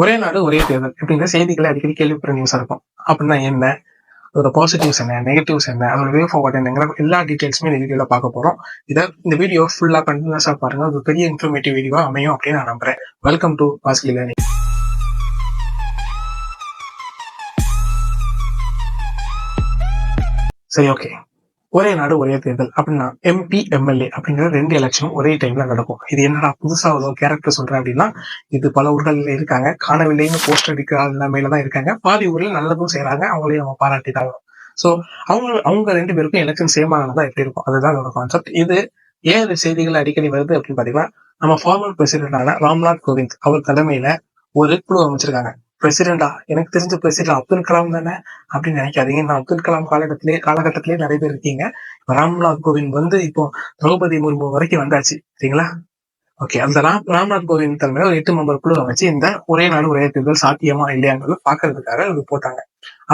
ஒரே நாடு ஒரே தேர்தல் இப்படிங்கிற செய்திகளை அடிக்கடி கேள்விப்படுற நியூஸ் இருக்கும். அப்படின்னா என்ன? அதோட பாசிட்டிவ்ஸ் என்ன? நெகட்டிவ்ஸ் என்ன? அதோட வே ஃபார்வர்ட் என்னங்கிற எல்லா டீட்டெயில்ஸுமே இந்த வீடியோவில் பார்க்க போறோம். இதை இந்த வீடியோ ஃபுல்லா கண்டினியூஸா பாருங்க. அது பெரிய இன்ஃபர்மேட்டிவ் வீடியோவா அமையும் அப்படின்னு நான் நம்புறேன். வெல்கம் டு பாஸ்கி லேர்னிங் சரி ஓகே ஒரே நாடு ஒரே தேர்தல் அப்படின்னா எம்பி எம்எல்ஏ அப்படிங்கிற ரெண்டு எலெக்ஷனும் ஒரே டைம்ல நடக்கும். இது என்னடா புதுசா ஒரு கேரக்டர் சொல்றேன் அப்படின்னா இது பல ஊர்களில் இருக்காங்க. காணவில்லைன்னு போஸ்டர் அடிக்கிற நிலைமையில தான் இருக்காங்க. பாதி ஊர்ல நல்லதும் செய்யறாங்க அவங்களையும் நம்ம பாராட்டிட்டாங்க சோ அவங்க அவங்க ரெண்டு பேருக்கும் எலெக்ஷன் சேம் ஆனதா எப்படி இருக்கும்? அதுதான் அதோட கான்செப்ட் இது ஏன் இந்த செய்திகள் அடிக்கடி வருது அப்படின்னு பாத்தீங்கன்னா நம்ம ஃபார்மர் பிரசிடென்டான ராம்நாத் கோவிந்த் அவர் தலைமையில ஒரு குழு அமைச்சிருக்காங்க. பிரசிடென்டா எனக்கு தெரிஞ்ச பிரசிடென்ட் அப்துல் கலாம் தானே அப்படின்னு நினைக்காதீங்க. நான் அப்துல் கலாம் காலகட்டத்திலே காலகட்டத்திலே நிறைய பேர் இருக்கீங்க. ராம்நாத் கோவிந்த் வந்து இப்போ திரௌபதி முர்மு வரைக்கும் வந்தாச்சு. சரிங்களா? ஓகே அந்த ராம் ராம்நாத் கோவிந்த் தலைமையில ஒரு எட்டு மெம்பர் குழு வச்சு இந்த ஒரே நாடு ஒரே தேர்தல் சாத்தியமா இல்லையாங்கிறது பாக்குறதுக்காக இது போட்டாங்க.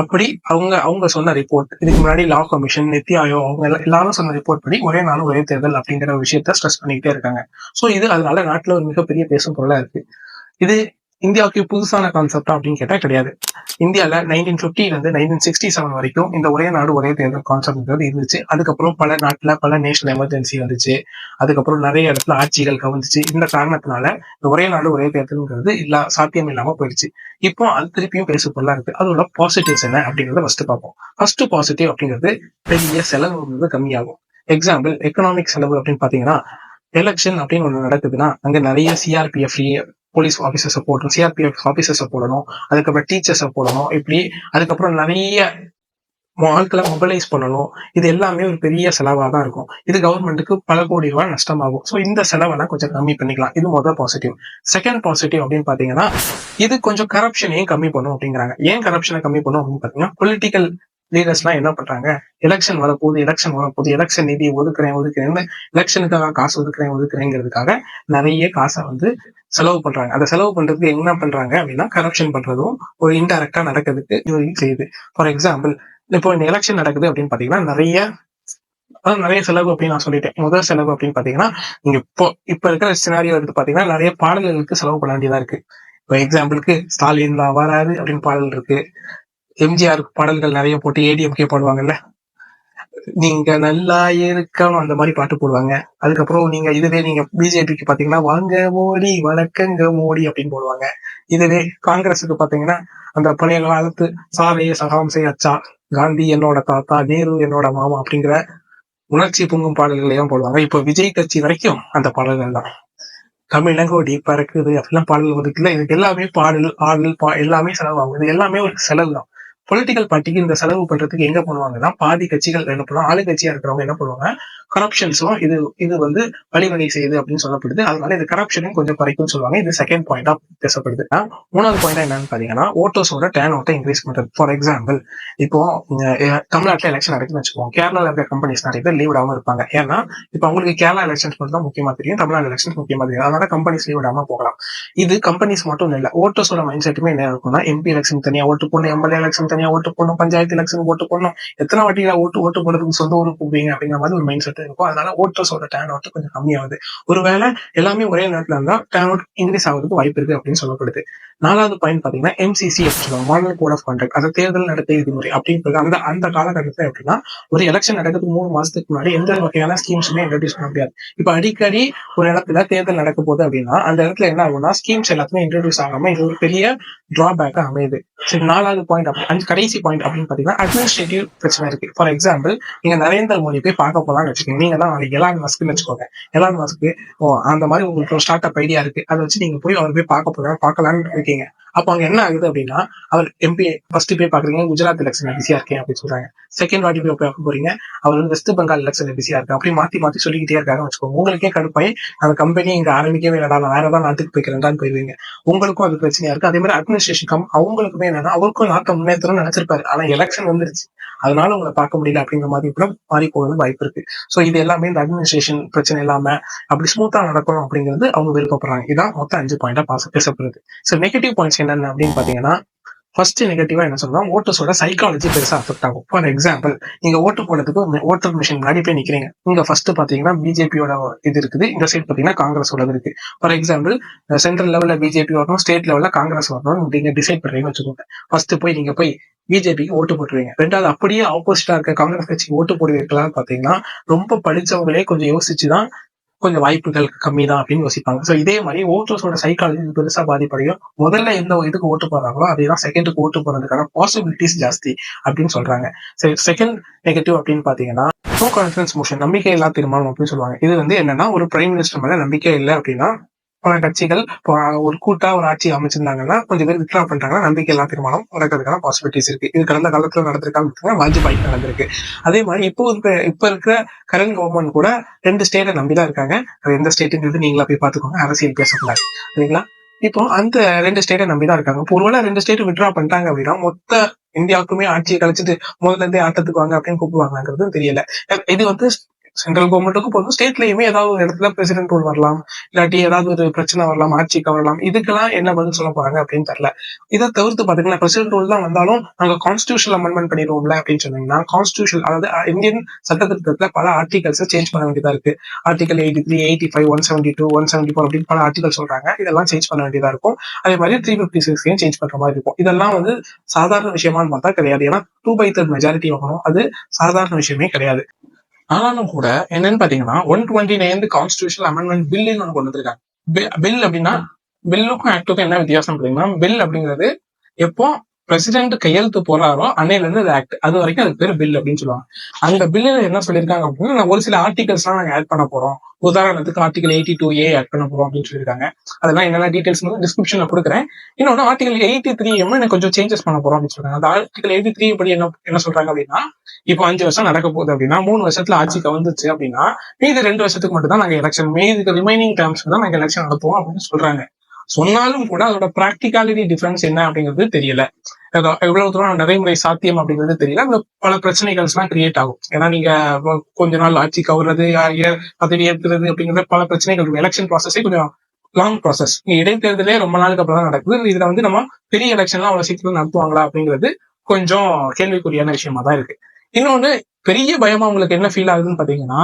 அப்படி அவங்க அவங்க சொன்ன ரிப்போர்ட் இதுக்கு முன்னாடி லா கமிஷன் நித்தி ஆயோக் அவங்க எல்லாரும் சொன்ன ரிப்போர்ட் படி ஒரே நாள் ஒரே தேர்தல் அப்படிங்கிற ஒரு விஷயத்த ஸ்ட்ரெஸ் பண்ணிக்கிட்டே இருக்காங்க. சோ இது அதனால நாட்டுல ஒரு மிகப்பெரிய பேசும் பொருளா இருக்கு. இது இந்தியாவுக்கு புதுசான கான்செப்டா அப்படின்னு கேட்டா கிடையாது. இந்தியாவில் நைன்டீன் ஃபிஃப்டில இருந்து நைன்டீன் சிக்ஸ்டி செவன் வரைக்கும் இந்த ஒரே நாடு ஒரே தேர்தல் கான்செப்ட் இருந்துச்சு. அதுக்கப்புறம் பல நாட்டுல பல நேஷனல் எமர்ஜென்சி வந்துச்சு. அதுக்கப்புறம் நிறைய இடத்துல ஆட்சிகள் கவுந்துச்சு இந்த காரணத்தினால இந்த ஒரே நாடு ஒரே தேர்தல்ங்கிறது இல்லா சாத்தியம் இல்லாம போயிடுச்சு. இப்போ அது திருப்பியும் பேச பொருளா இருக்கு. அதோட பாசிட்டிவ்ஸ் என்ன அப்படிங்கறத ஃபர்ஸ்ட் பார்ப்போம். ஃபர்ஸ்ட் பாசிட்டிவ் அப்படிங்கிறது பெரிய செலவு கம்மியாகும். எக்ஸாம்பிள் எக்கனாமிக் செலவு அப்படின்னு பாத்தீங்கன்னா எலெக்ஷன் அப்படின்னு ஒன்று நடக்குதுன்னா அங்க நிறைய சிஆர்பிஎஃப் போலீஸ் ஆஃபீஸர்ஸை போடணும் சிஆர்பிஎஃப் ஆஃபீஸர்ஸை போடணும் அதுக்கப்புறம் டீச்சர்ஸை போடணும் இப்படி அதுக்கப்புறம் நிறைய ஆட்களை மொபைலைஸ் பண்ணணும். இது எல்லாமே ஒரு பெரிய செலவாக தான் இருக்கும். இது கவர்மெண்ட்டுக்கு பல கோடி ரூபாய் நஷ்டமாகும். ஸோ இந்த செலவெல்லாம் கொஞ்சம் கம்மி பண்ணிக்கலாம். இது முதல் பாசிட்டிவ் செகண்ட் பாசிட்டிவ் அப்படின்னு பாத்தீங்கன்னா இது கொஞ்சம் கரப்ஷனையும் கம்மி பண்ணும் அப்படிங்கிறாங்க. ஏன் கரப்ஷனை கம்மி பண்ணும் அப்படின்னு பார்த்தீங்கன்னா பொலிட்டிக்கல் லீடர்ஸ்லாம் என்ன பண்றாங்க? எலெக்ஷன் வரப்போகுது எலெக்ஷன் வரப்போகுது எலெக்ஷன் நிதி ஒதுக்குறேன் ஒதுக்குறேன்னு எலெக்ஷனுக்காக காசு ஒதுக்குறேன் ஒதுக்குறேங்கிறதுக்காக நிறைய காசை வந்து செலவு பண்றாங்க. அதை செலவு பண்றதுக்கு என்ன பண்றாங்க அப்படின்னா கரப்ஷன் பண்றதும் ஒரு இன்டைரக்டா நடக்கிறதுக்கு செய்யுது. ஃபார் எக்ஸாம்பிள் இப்போ இந்த எலெக்ஷன் நடக்குது அப்படின்னு பாத்தீங்கன்னா நிறைய அதாவது நிறைய செலவு அப்படின்னு நான் சொல்லிட்டேன். முதல் செலவு அப்படின்னு பாத்தீங்கன்னா இங்க இப்போ இப்ப இருக்கிற சினாரியோ எடுத்து பாத்தீங்கன்னா நிறைய பாடல்களுக்கு செலவு பண்ண வேண்டியதா இருக்கு. இப்போ எக்ஸாம்பிளுக்கு ஸ்டாலின் தான் வராது அப்படின்னு பாடல் இருக்கு. எம்ஜிஆர் பாடல்கள் நிறைய போட்டு ஏடிஎம்கே பாடுவாங்கல்ல? நீங்க நல்லா இருக்கணும் அந்த மாதிரி பாட்டு போடுவாங்க. அதுக்கப்புறம் நீங்க இதுவே நீங்க பிஜேபிக்கு பாத்தீங்கன்னா வாங்க மோடி வணக்கங்க மோடி அப்படின்னு போடுவாங்க. இதுவே காங்கிரஸுக்கு பாத்தீங்கன்னா அந்த பழைய காலத்து சாரைய சகாம்சை அச்சா காந்தி என்னோட தாத்தா நேரு என்னோட மாமா அப்படிங்கிற உணர்ச்சி பொங்கும் பாடல்களை தான் போடுவாங்க. இப்போ விஜய் கட்சி வரைக்கும் அந்த பாடல்கள் தான். தமிழங்கோடி பறக்குது அப்படிலாம் பாடல் வருதுல இதுக்கு எல்லாமே பாடல் ஆடல் பா எல்லாமே செலவாகும். இது எல்லாமே ஒரு செலவு தான். பொலிட்டிக்கல் பார்ட்டிக்கு இந்த செலவு பண்றதுக்கு எங்க பண்ணுவாங்கன்னா பாதி கட்சிகள் என்ன பண்ணுவாங்க? ஆளுங்கட்சியா இருக்கிறவங்க என்ன பண்ணுவாங்க? கரப்ஷன்ஸும் இது இது வந்து வழிவகை செய்யுது அப்படின்னு சொல்லப்படுது. அதனால இது கரப்ஷனும் கொஞ்சம் குறைக்கும்னு சொல்லுவாங்க. இது செகண்ட் பாயிண்டா பேசப்படுது. மூணாவது பாயிண்டா என்னன்னு பாத்தீங்கன்னா ஓட்டர்ஸோட டேன் ஓட்ட இன்க்ரீஸ் பண்றது. ஃபார் எக்ஸாம்பிள் இப்போ தமிழ்நாட்டில் எலெக்ஷன் நடக்குதுன்னு வச்சுக்கோங்க. கேரளால இருக்க கம்பெனிஸ் நிறைய பேர் லீவ் விடாம இருப்பாங்க. ஏன்னா இப்போ அவங்களுக்கு கேரளா எலெக்ஷன்ஸ் மட்டும் தான் முக்கியமா தெரியும். தமிழ்நாடு எலெக்ஷன்ஸ் முக்கியமா தெரியும் அதனால கம்பெனிஸ் லீவ் விடாம போகலாம். இது கம்பெனிஸ் மட்டும் இல்லை. ஓட்டர்ஸோட மைண்ட் செட்டுமே என்ன இருக்கும்னா எம்பி எலெக்ஷன் தனியா ஓட்டு போடணும். எம்எல்ஏ எலெக்ஷன் தனியா ஓட்டு போடணும் பஞ்சாயத்து எலெக்ஷன் ஓட்டு போடணும் எத்தனை வாட்டி ஓட்டு ஓட்டு போடுறதுக்கு சொந்த ஊருக்கு போவீங்க அப்படிங்கிற மாதிரி ஒரு மைண்ட் செட் இருக்கும். அதனால ஓட்டர்ஸோட டேன் அவுட் கொஞ்சம் கம்மியாகுது. ஒருவேளை எல்லாமே ஒரே நேரத்துல இருந்தா டேன் அவுட் இன்க்ரீஸ் ஆகுறதுக்கு வாய்ப்பு இருக்கு அப்படின்னு சொல்லப்படுது. நாலாவது பாயிண்ட் பாத்தீங்கன்னா எம்சிசி அப்படின்னு சொல்லுவாங்க மாடல் கோட் ஆஃப் கான்டாக்ட் அது தேர்தல் நடத்தை விதிமுறை அப்படின்றது அந்த அந்த காலகட்டத்தில் எப்படின்னா ஒரு எலெக்ஷன் நடக்கிறதுக்கு மூணு மாசத்துக்கு முன்னாடி எந்த வகையான ஸ்கீம்ஸுமே இன்ட்ரடியூஸ் பண்ண முடியாது. இப்ப அடிக்கடி ஒரு இடத்துல தேர்தல் நடக்க போகுது அப்படின்னா அந்த இடத்துல என்ன ஆகும்னா ஸ்கீம்ஸ் எல்லாத்துமே இன்ட்ரடியூஸ் ஆகாம இது ஒரு பெரிய டிராபேக்கா அமையுது. சரி நாலாவது பாயிண்ட் அஞ்சு கடைசி பாயிண்ட் அப்படின்னு பாத்தீங்கன்னா அட்மினிஸ்ட்ரேட்டிவ் பிரச்சனை இருக்கு. ஃபார் எக்ஸாம்பிள் நீங்க நரேந்திர மோடி போய் பார்க்க போலாம்னு வச்சுக்கோங்க. நீங்க தான் நாளைக்கு எலான் மஸ்க்னு வச்சுக்கோங்க. எலான் மஸ்க்கு ஓ அந்த மாதிரி உங்களுக்கு ஒரு ஸ்டார்ட் அப் ஐடியா இருக்கு. அதை வச்சு நீங்க போய் அவர் போய் பார்க்க போறோம் பார்க்கலாம்னு இருக்கீங்க. அப்போ அங்க என்ன ஆகுது அப்படின்னா அவர் எம்பி ஃபர்ஸ்ட் போய் பாக்குறீங்க குஜராத் எலெக்ஷன்ல பிஸியா இருக்கேன் அப்படின்னு சொல்றாங்க. செகண்ட் வாட்டி போய் பார்க்க போறீங்க அவர் வந்து வெஸ்ட் பெங்கால் எலெக்ஷன்ல பிஸியா இருக்கு? அப்படி மாத்தி மாத்தி சொல்லிக்கிட்டே இருக்காங்க வச்சுக்கோங்க. உங்களுக்கே கடுப்பாய் அந்த கம்பெனி இங்க ஆரம்பிக்கவே வேண்டாம் நான் வேற ஏதாவது நாட்டுக்கு போய்க்கிறேன் போயிருவீங்க. உங்களுக்கும் அது பிரச்சனையா இருக்கு. அதே மாதிரி அட்மினிஸ்ட்ரேஷன் கம் அவங்களுக்குமே என்னன்னா அவருக்கும் நாட்டை முன்னேற்றம்னு நினைச்சிருப்பாரு. ஆனா எலெக்ஷன் வந்துருச்சு. அதனால உங்களை பார்க்க முடியல அப்படிங்கிற மாதிரி கூட மாறி போகிறது வாய்ப்பு இருக்கு. சோ இது எல்லாமே இந்த அட்மினிஸ்ட்ரேஷன் பிரச்சனை இல்லாம அப்படி ஸ்மூத்தா நடக்கணும் அப்படிங்கிறது அவங்க விருப்பப்படுறாங்க. இதான் மொத்தம் அஞ்சு பாயிண்டா பாச பேசப்படுது. சோ நெகட்டிவ் பாயிண்ட்ஸ் என்னென்ன அப்படின்னு பார்த்தீங்கன்னா ஃபர்ஸ்ட் நெகட்டிவா என்ன சொல்லலாம் ஓட்டர்ஸோட சைக்காலஜி பெருசா அஃபெக்ட் ஆகும். ஃபார் எக்ஸாம்பிள் நீங்க ஓட்டு போடுறதுக்கு ஓட்டர் மிஷின் முன்னாடி போய் நிக்கிறீங்க. இங்க ஃபர்ஸ்ட் பாத்தீங்கன்னா பிஜேபியோட இது இருக்குது. இந்த சைடு பாத்தீங்கன்னா காங்கிரஸோட இருக்கு. ஃபார் எக்ஸாம்பிள் சென்ட்ரல் லெவல்ல பிஜேபி வரணும் ஸ்டேட் லெவல்ல காங்கிரஸ் வரணும் நீங்க டிசைட் பண்றீங்கன்னு வச்சுக்கோங்க. ஃபர்ஸ்ட் போய் நீங்க போய் பிஜேபிக்கு ஓட்டு போட்டுருவீங்க. ரெண்டாவது அப்படியே ஆப்போசிட்டா இருக்க காங்கிரஸ் கட்சிக்கு ஓட்டு போடுவீர்களான்னு பாத்தீங்கன்னா ரொம்ப படிச்சவங்களே கொஞ்சம் யோசிச்சுதான் கொஞ்சம் வாய்ப்புகள் கம்மி தான் அப்படின்னு யோசிப்பாங்க. ஸோ இதே மாதிரி ஓட்டர்ஸோட சைக்காலஜி பெருசா பாதிப்படையும். முதல்ல எந்த இதுக்கு ஓட்டு போகிறாங்களோ அதே தான் செகண்டுக்கு ஓட்டு போறதுக்கான பாசிபிலிட்டிஸ் ஜாஸ்தி அப்படின்னு சொல்றாங்க. சரி செகண்ட் நெகட்டிவ் அப்படின்னு பாத்தீங்கன்னா நோ கான்ஃபிடன்ஸ் மோஷன் நம்பிக்கை இல்லா தீர்மானம் அப்படின்னு சொல்லுவாங்க. இது வந்து என்னன்னா ஒரு பிரைம் மினிஸ்டர் மேல நம்பிக்கை இல்லை அப்படின்னா கட்சிகள் இப்போ ஒரு கூட்டா ஒரு ஆட்சி அமைச்சிருந்தாங்கன்னா கொஞ்சம் பேர் வித்ரா பண்றாங்கன்னா நம்பிக்கை எல்லா தீர்மானம் நடக்கிறதுக்கான பாசிபிலிட்டிஸ் இருக்கு. இது கடந்த காலத்துல நடந்திருக்காங்க வாஜ்பாய் நடந்திருக்கு. அதே மாதிரி இப்போ இப்ப இருக்கிற கரண்ட் கவர்மெண்ட் கூட ரெண்டு ஸ்டேட்டை நம்பிதான் இருக்காங்க. அது எந்த ஸ்டேட்டுங்கிறது நீங்களா போய் பாத்துக்கோங்க அரசியல் பேசக்கூடாது. சரிங்களா? இப்போ அந்த ரெண்டு ஸ்டேட்டை நம்பிதான் இருக்காங்க. இப்போ ஒருவேளை ரெண்டு ஸ்டேட் வித்ரா பண்ணிட்டாங்க அப்படின்னா மொத்த இந்தியாவுக்குமே ஆட்சியை கழிச்சிட்டு முதல்ல இருந்தே ஆட்டத்துக்கு வாங்க அப்படின்னு கூப்பிடுவாங்கிறது தெரியல. இது வந்து சென்ட்ரல் கவர்மெண்ட்டுக்கும் போதும் ஸ்டேட்லயுமே ஏதாவது ஒரு இடத்துல பிரசிடென்ட் ரூல் வரலாம் இல்லாட்டி ஏதாவது ஒரு பிரச்சனை வரலாம் ஆட்சிக்கு வரலாம் இதுக்கெல்லாம் என்ன பதில் சொல்ல போறாங்க அப்படின்னு தெரியல. இதை தவிர்த்து பாத்தீங்கன்னா பிரசிடென்ட் ரூல் தான் வந்தாலும் நாங்க கான்ஸ்டியூஷன் அமெண்ட்மெண்ட் பண்ணிடுவோம்ல அப்படின்னு சொன்னீங்கன்னா கான்ஸ்டியூஷன் அதாவது இந்தியன் சட்டத்திட்டத்துல பல ஆர்டிகல்ஸ் சேஞ்ச் பண்ண வேண்டியதா இருக்கு. Article eighty three eighty five one seventy two one seventy four அப்படின்னு பல ஆர்டிகல் சொல்றாங்க. இதெல்லாம் சேஞ்ச் பண்ண வேண்டியதா இருக்கும். அதே மாதிரி த்ரீ பிப்டி சிக்ஸ்கையும் சேஞ்ச் பண்ற மாதிரி இருக்கும். இதெல்லாம் வந்து சாதாரண விஷயமான்னு பார்த்தா கிடையாது. ஏன்னா டூ பை தேர்ட் மெஜாரிட்டி வாங்கணும். அது சாதாரண விஷயமே கிடையாது. ஆனாலும் கூட என்னன்னு பாத்தீங்கன்னா one twenty nine constitution amendment பில்லுன்னு ஒன்று கொண்டு வந்திருக்காங்க. பில் அப்படின்னா பில்லுக்கும் ஆக்டுக்கும் என்ன வித்தியாசம் அப்படின்னா பில் அப்படிங்கிறது எப்போ பிரசிடென்ட் கையெழுத்து போறாரோ அன்னையில இருந்து ஆக்ட் அது வரைக்கும் அதுக்கு பேர் பில் அப்படின்னு சொல்லுவாங்க. அந்த பில்லுல என்ன சொல்லியிருக்காங்க அப்படின்னா நான் ஒரு சில ஆர்டிகல்ஸ் எல்லாம் நாங்க ஆட் பண்ண போறோம். உதாரணத்துக்கு article eighty two A add பண்ண போறோம் அப்படின்னு சொல்லியிருக்காங்க. அதெல்லாம் என்னென்ன டீடைல்ஸ் டிஸ்கிரிப்ஷன்ல கொடுக்குறேன். இன்னொன்னு ஆர்டிகல் எயிட்டி த்ரீ எம் எனக்கு கொஞ்சம் சேஞ்சஸ் பண்ண போறோம் அப்படின்னு சொல்றாங்க. அந்த ஆர்டிகல் எயிட்டி த்ரீ படி என்ன என்ன சொல்றாங்க அப்படின்னா இப்போ அஞ்சு வருஷம் நடக்க போகுது அப்படின்னா மூணு வருஷத்துல ஆட்சி கவர்ந்துச்சு அப்படின்னா மீதி ரெண்டு வருஷத்துக்கு மட்டும் தான் நாங்க எலெக்ஷன் மீது ரிமைனிங் டேர்ம்ஸ் தான் நாங்க எலெக்ஷன் நடத்துவோம் அப்படின்னு சொல்றாங்க. சொன்னாலும் கூட அதோட ப்ராக்டிகாலிட்டி டிஃபரன்ஸ் என்ன அப்படிங்கிறது தெரியல. எவ்வளவு தூரம் நடைமுறை சாத்தியம் அப்படிங்கிறது தெரியல. அதுல பல பிரச்சனைகள்ஸ் எல்லாம் கிரியேட் ஆகும். ஏன்னா நீங்க கொஞ்ச நாள் ஆட்சி கவுறது பதவி ஏற்கிறது அப்படிங்கிற பல பிரச்சனைகள் எலெக்ஷன் ப்ராசஸே கொஞ்சம் லாங் ப்ராசஸ் இடைத்தேர்தலே ரொம்ப நாளுக்கு அப்புறம் தான் நடக்குது. இதுல வந்து நம்ம பெரிய எலெக்ஷன்லாம் அவ்வளவு சீக்கிரம் நடத்துவாங்களா அப்படிங்கிறது கொஞ்சம் கேள்விக்குறியான விஷயமா தான் இருக்கு. இன்னொன்னு பெரிய பயமா உங்களுக்கு என்ன ஃபீல் ஆகுதுன்னு பாத்தீங்கன்னா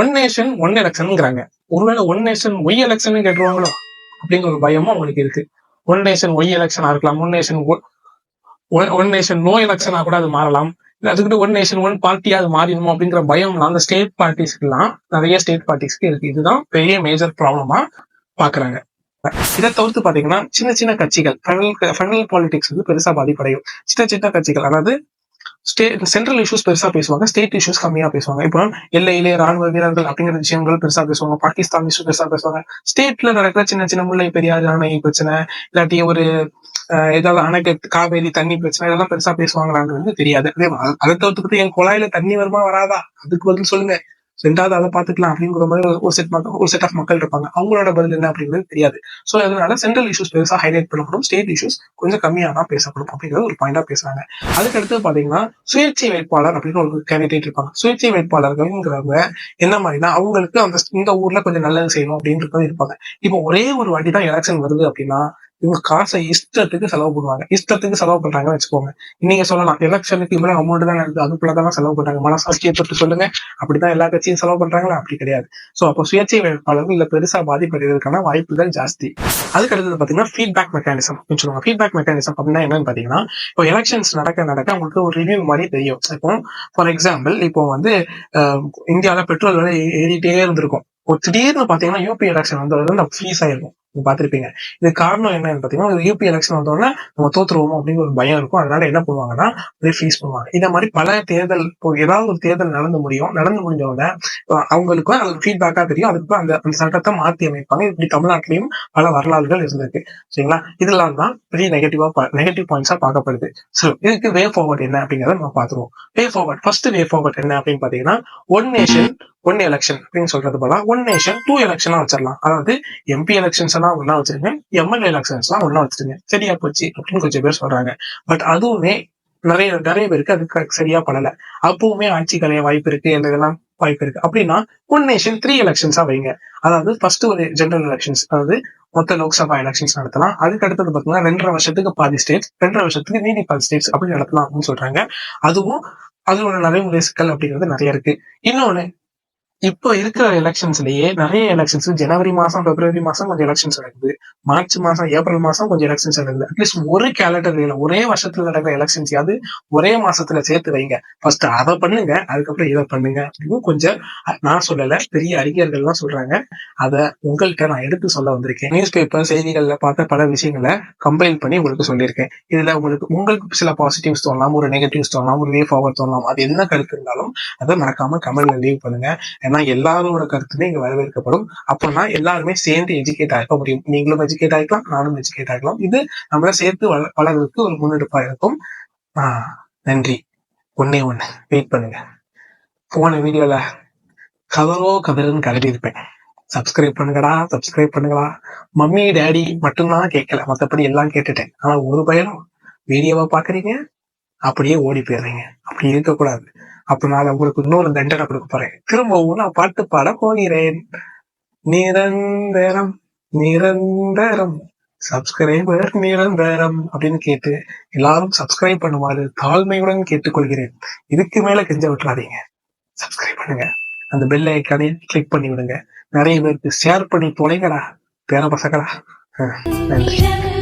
ஒன் நேஷன் ஒன் எலெக்ஷனுங்கிறாங்க ஒருவேளை ஒன் நேஷன் ஒய் எலெக்ஷன் கேட்டுருவாங்களோ? அப்படிங்கிற ஒரு பயமும் அவங்களுக்கு இருக்கு. ஒன் நேஷன் ஒய் எலெக்ஷனா இருக்கலாம். One nation one nation no எலெக்ஷனா கூட அது மாறலாம். அதுக்கிட்ட ஒன் நேஷன் ஒன் பார்ட்டியா அது மாறிடுமோ அப்படிங்கிற பயம் அந்த ஸ்டேட் பார்ட்டிஸ்க்கு எல்லாம் நிறைய ஸ்டேட் பார்ட்டிஸ்க்கு இருக்கு. இதுதான் பெரிய மேஜர் ப்ராப்ளமா பாக்குறாங்க. இதை தவிர்த்து பாத்தீங்கன்னா சின்ன சின்ன கட்சிகள் ஃபெடரல் பாலிடிக்ஸ் வந்து பெருசா பாதிப்படையும். சின்ன சின்ன கட்சிகள் அதாவது ஸ்டேட் சென்ட்ரல் இஷ்யூஸ் பெருசா பேசுவாங்க ஸ்டேட் இஷ்யூஸ் கம்மியா பேசுவாங்க. இப்போ எல்லையிலே ராணுவ வீரர்கள் அப்படிங்கிற விஷயங்கள் பெருசா பேசுவாங்க பாகிஸ்தான் இஷ்யூ பெருசா பேசுவாங்க. ஸ்டேட்ல நடக்கிற சின்ன சின்ன முல்லை பெரியார் அணை பிரச்சனை இல்லாட்டி ஒரு ஏதாவது அணைக்கட்டு காவேரி தண்ணி பிரச்சனை இதெல்லாம் பெருசா பேசுவாங்களான்றது தெரியாது. அதே அதை தவிர்த்துக்கிட்டு என் குழாயில தண்ணி வருமா வராதா? அதுக்கு பதில் சொல்லுங்க. ரெண்டாவது அதை பாத்துக்கலாம் அப்படிங்கிற மாதிரி ஒரு செட் மக்கள் ஒரு செட் ஆஃப் மக்கள் இருப்பாங்க. அவங்களோட பதில் என்ன அப்படிங்கிறது தெரியாது. சோ அதனால சென்ட்ரல் இஷ்யூஸ் பெருசா ஹைலைட் பண்ணப்படும் ஸ்டேட் இஷ்யூஸ் கொஞ்சம் கம்மியா தான் பேசப்படும் அப்படிங்கிறது ஒரு பாயிண்டா பேசுறாங்க. அதுக்கு அடுத்து பாத்தீங்கன்னா சுயேட்சை வேட்பாளர் அப்படின்னு ஒரு கேண்டிடேட் இருப்பாங்க. சுயேட்சை வேட்பாளர்கள்ங்கிறவங்க என்ன மாதிரினா அவங்களுக்கு அந்த இந்த ஊர்ல கொஞ்சம் நல்லது செய்யணும் அப்படின்றது இருப்பாங்க. இப்போ ஒரே ஒரு வாட்டி தான் எலெக்ஷன் வருது அப்படின்னா இவங்க காசை இஷ்டத்துக்கு செலவு பண்ணுவாங்க. இஷ்டத்துக்கு செலவு பண்றாங்கன்னு வச்சுக்கோங்க. நீங்க சொல்லலாம் எலெக்ஷனுக்கு இவ்வளவு அமௌண்ட் தான் இருக்குது அதுக்குள்ளதான் செலவு பண்றாங்க. மனசாட்சியை தொட்டு சொல்லுங்க. அப்படிதான் எல்லா கட்சியும் செலவு பண்றாங்களா? அப்படி கிடையாது. சோ அப்போ சுயேட்சை வேட்பாளர்கள் இல்ல பெருசா பாதிப்படைவதற்கான வாய்ப்புகள் ஜாஸ்தி. அதுக்கு அடுத்தது பாத்தீங்கன்னா ஃபீட்பேக் மெக்கானிசம் சொல்லுவாங்க. ஃபீட்பேக் மெக்கானிசம் அப்படின்னா என்னன்னு பாத்தீங்கன்னா இப்போ எலெக்ஷன்ஸ் நடக்க நடக்க உங்களுக்கு ஒரு ரிவ்யூ மாதிரி தெரியும். இப்போ ஃபார் எக்ஸாம்பிள் இப்போ வந்து இந்தியாவில பெட்ரோல் விலை ஏறிட்டே இருந்திருக்கும். ஒரு திடீர்னு பாத்தீங்கன்னா யூபி எலெக்ஷன் வந்து ஃப்ரீஸ் ஆயிருக்கும் பார்த்துருப்பீங்க. இது காரணம் என்னன்னு பார்த்தீங்கன்னா யூபி எலெக்ஷன் வந்தோடனே நம்ம தோத்துருவோம் அப்படிங்கிற ஒரு பயம் இருக்கும். அதனால என்ன பண்ணுவாங்கன்னா ஃபீஸ் பண்ணுவாங்க. இந்த மாதிரி பல தேர்தல் இப்போ ஏதாவது ஒரு தேர்தல் நடந்து முடியும். நடந்து முடிஞ்சவங்க அவங்களுக்கு அவங்களுக்கும் அது ஃபீட்பேக்கா தெரியும். அதுக்கு அந்த அந்த சட்டத்தை மாற்றி அமைப்பாங்க. இப்படி தமிழ்நாட்டிலையும் பல வரலாறுகள் இருந்திருக்கு. சரிங்களா? இதெல்லாம் தான் பெரிய நெகட்டிவா நெகட்டிவ் பாயிண்ட்ஸா பார்க்கப்படுது. ஸோ இதுக்கு வே ஃபார்வர்ட் என்ன அப்படிங்கிறத நம்ம பார்த்துருவோம். Way forward first way forward என்ன அப்படின்னு பார்த்தீங்கன்னா ஒன் நேஷன் ஒன் எலெக்ஷன் அப்படின்னு சொல்றது போல ஒன் நேஷன் டூ எலெக்ஷனா வச்சிடலாம் அதாவது எம்பி எலெக்ஷன்ஸ் எல்லாம் ஒன்னா வச்சிருங்க எம்எல்ஏ எலெக்ஷன்ஸ் எல்லாம் ஒன்னா வச்சிருங்க. சரியா போச்சு அப்படின்னு கொஞ்சம் பேர் சொல்றாங்க. பட் அதுவுமே நிறைய நிறைய பேருக்கு அது சரியா படல அப்பவுமே ஆட்சி கலைய வாய்ப்பு இருக்கு என்னதெல்லாம் வாய்ப்பு இருக்கு. அப்படின்னா ஒன் நேஷன் த்ரீ எலெக்ஷன்ஸா வைங்க. அதாவது ஃபர்ஸ்ட் ஒரு ஜெனரல் எலெக்ஷன்ஸ் அதாவது மொத்த லோக்சபா எலெக்ஷன்ஸ் நடத்தலாம். அதுக்கு அடுத்தது பாத்தீங்கன்னா ரெண்டரை வருஷத்துக்கு பாதி ஸ்டேட்ஸ் ரெண்டரை வருஷத்துக்கு மீதி பாதி ஸ்டேட்ஸ் அப்படி நடத்தலாம் அப்படின்னு சொல்றாங்க. அதுவும் அதோட நடைமுறை சிக்கல் அப்படிங்கிறது நிறைய இருக்கு. இன்னொன்னு இப்போ இருக்கிற எலெக்ஷன்ஸ்லயே நிறைய எலெக்ஷன்ஸ் ஜனவரி மாசம் பிப்ரவரி மாசம் கொஞ்சம் எலெக்ஷன்ஸ் நடக்குது. மார்ச் மாசம் ஏப்ரல் மாசம் கொஞ்சம் எலெக்ஷன்ஸ் நடக்குது. அட்லீஸ்ட் ஒரு கேலண்டர்ல ஒரே வருஷத்துல நடக்கிற எலெக்ஷன்ஸ் யாவது ஒரே மாசத்துல சேர்த்து வைங்க. ஃபர்ஸ்ட் அதை பண்ணுங்க அதுக்கப்புறம் இதை பண்ணுங்க அப்படின்னு கொஞ்சம் நான் சொல்லல பெரிய அறிஞர்கள்லாம் சொல்றாங்க. அதை உங்கள்கிட்ட நான் எடுத்து சொல்ல வந்திருக்கேன். நியூஸ் பேப்பர் செய்திகள்ல பார்த்த பல விஷயங்களை கம்பைல் பண்ணி உங்களுக்கு சொல்லியிருக்கேன். இதுல உங்களுக்கு உங்களுக்கு சில பாசிட்டிவ்ஸ் தோணலாம் ஒரு நெகட்டிவ்ஸ் தோணலாம் ஒரு வே ஃபார்வர்ட் தோணலாம். அது என்ன கருத்து இருந்தாலும் அதை மறக்காம கமெண்ட்ல லீவ் பண்ணுங்க. ஏன்னா எல்லாரோட கருத்துமே இங்க வரவேற்கப்படும். அப்போனா எல்லாருமே சேர்ந்து எஜுகேட் ஆகிக்க முடியும். நீங்களும் எஜுகேட் ஆகிக்கலாம் நானும் எஜுகேட் ஆகிக்கலாம் இது நம்மள சேர்த்து வள- வளர்றதுக்கு ஒரு முன்னெடுப்பா இருக்கும். ஆஹ் நன்றி. ஒன்னே ஒண்ணு வெயிட் பண்ணுங்க. போன வீடியோல கதரோ கதருன்னு கதறி இருப்பேன் சப்ஸ்கிரைப் பண்ணுங்கடா சப்ஸ்கிரைப் பண்ணுங்களா மம்மி டேடி மட்டும்தான் கேட்கல. மத்தபடி எல்லாம் கேட்டுட்டேன். ஆனா ஒரு பயனும் வீடியோவா பாக்குறீங்க அப்படியே ஓடி போயிடுறீங்க. அப்படி இருக்கக்கூடாது. அப்ப நான் உங்களுக்கு இன்னொரு தண்டனை கொடுக்க போறேன். திரும்பவும் நான் பாட்டு பாட போகிறேன். நிரந்தரம் நிரந்தரம். சப்ஸ்கிரைபர் நிரந்தரம் அப்படின்னு கேட்டு எல்லாரும் சப்ஸ்கிரைப் பண்ணுமாறு தாழ்மையுடன் கேட்டுக்கொள்கிறேன். இதுக்கு மேல கெஞ்ச விட்டுறாதீங்க. சப்ஸ்கிரைப் பண்ணுங்க. அந்த பெல் ஐக்கானே கிளிக் பண்ணி விடுங்க நிறைய பேருக்கு ஷேர் பண்ணி தொலைங்கடா. பேர பசங்களா. நன்றி.